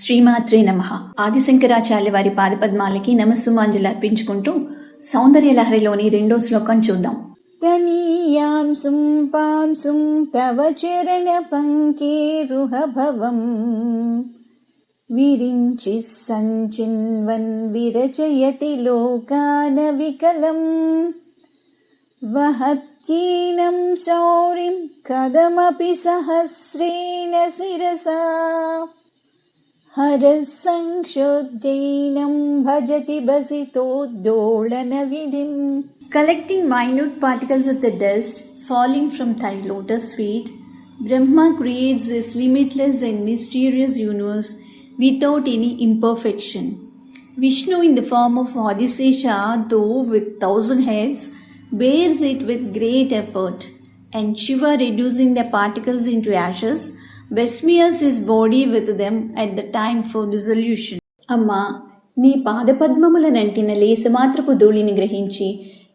శ్రీమాత్రే నమ. ఆదిశంకరాచార్య వారి పాదపద్మాలకి నమస్సుమాంజలు అర్పించుకుంటూ సౌందర్యలహరిలోని రెండో శ్లోకం చూద్దాం. తనీయాంసుం పాంసుం తవ చరణ పంకేరుహ భవం విరించి సంచిన్వన్ విరచయతి లోకాన వికలం. వహత్యీనం శౌరిం కదమపి సహస్రేణ శిరసా. हरः संक्षोद्यैनं भजति बसितोद्दोलनविधिम् Collecting minute particles of the dust falling from thy lotus feet, Brahma creates this limitless and mysterious universe without any imperfection. Vishnu, in the form of Adisesha, though with thousand heads, bears it with great effort, and Shiva, reducing the particles into ashes, besmears his body with them at the time for dissolution. అమ్మా నీ పాదపద్మములనంటిన లేసమాత్రపు ధూళిని గ్రహించి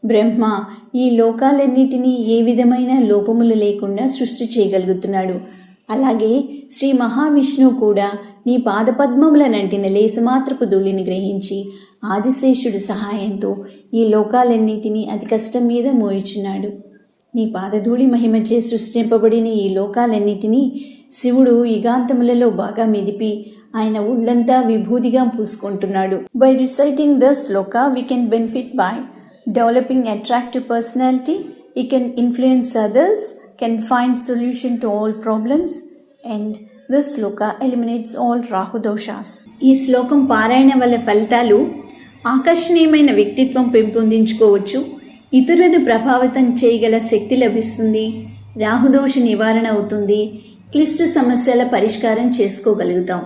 బ్రహ్మ ఈ లోకాలన్నిటినీ ఏ విధమైన లోపములు లేకుండా సృష్టి చేయగలుగుతున్నాడు అలాగే శ్రీ మహావిష్ణువు కూడా నీ పాదపద్మములనంటిన లేసమాత్రపు ధూళిని గ్రహించి ఆదిశేషుడి సహాయంతో ఈ లోకాలన్నిటినీ అతి కష్టం మీద మోయిచున్నాడు నీ పాదధూళి మహిమచే సృష్టింపబడిన ఈ లోకాలన్నిటినీ శివుడు యుగాంతములలో బాగా మెదిపి ఆయన ఒళ్ళంతా విభూతిగా పూసుకుంటున్నాడు. By reciting the shloka we can benefit by developing attractive personality we can influence others can find solution to all problems and the shloka eliminates all రాహుదోషాస్ ఈ శ్లోకం పారాయణ వల్ల ఫలితాలు ఆకర్షణీయమైన వ్యక్తిత్వం పెంపొందించుకోవచ్చు. ఇతరులను ప్రభావితం చేయగల శక్తి లభిస్తుంది. రాహుదోష నివారణ అవుతుంది. క్లిష్ట సమస్యల పరిష్కారం చేసుకోగలుగుతాం.